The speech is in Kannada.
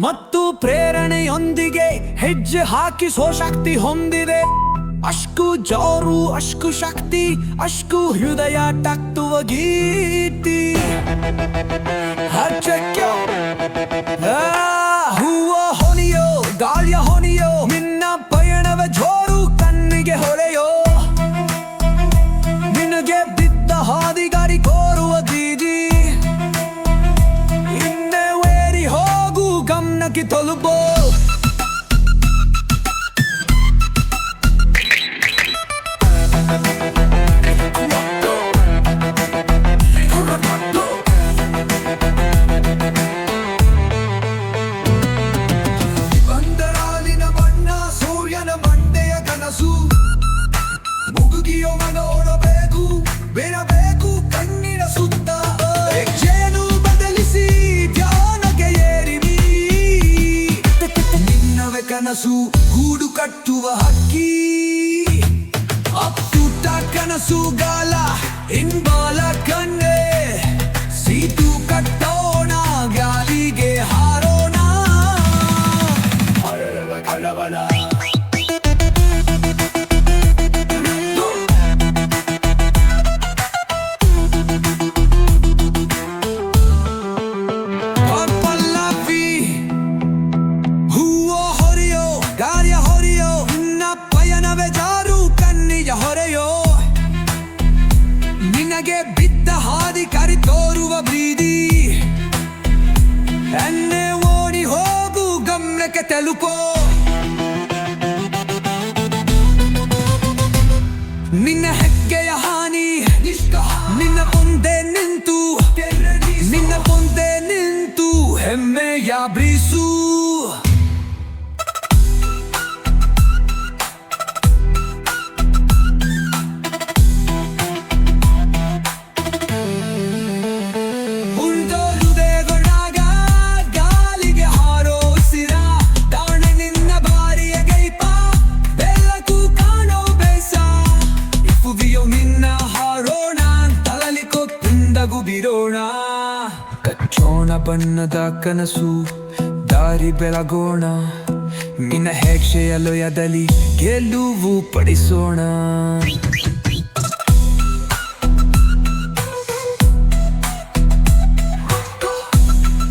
ಮತ್ತು ಪ್ರೇರಣೆಯೊಂದಿಗೆ ಹೆಜ್ಜೆ ಹಾಕಿ ಸೋಶಕ್ತಿ ಹೊಂದಿದೆ. ಅಷ್ಕು ಜೋರು ಅಷ್ಕು ಶಕ್ತಿ ಅಷ್ಕು ಹೃದಯ ಟಕ್ತುವ ಗೀತಿ. vakit alıp ol Yo mano ಕನಸು ಗೂಡು ಕಟ್ಟುವ ಹಕ್ಕಿ. ಅತ್ತುಟ ಕನಸು ಗಾಲ ಹಿಂಬಾಲ ಕಣ್ಣೆ. ಸೀತು ಕಟ್ಟೋಣ ಗಾಲಿಗೆ ಹಾರೋಣ. ನಿನಗೆ ಬಿದ್ದ ಹಾದಿ ಕರಿ ತೋರುವ ಬೀದಿ ಎನ್ನೆ ಓಡಿ ಹೋಗು ಗಮ್ಯಕ್ಕೆ ತಲುಪೋ. ನಿನ್ನ ಹೆಗ್ಗೆಯ ನಿನ್ನ ಹಾರೋಣ ತಲಲಿಕೋ ತುಂಡಗು ಬಿರೋಣ ಕಚ್ಚೋಣ ಬಣ್ಣದ ಕನಸು, ದಾರಿ ಬೆಳಗೋಣ. ನಿನ್ನ ಹೆಕ್ಷೆಯ ಲೊಯದಲ್ಲಿ ಗೆಲುವು ಪಡಿಸೋಣ.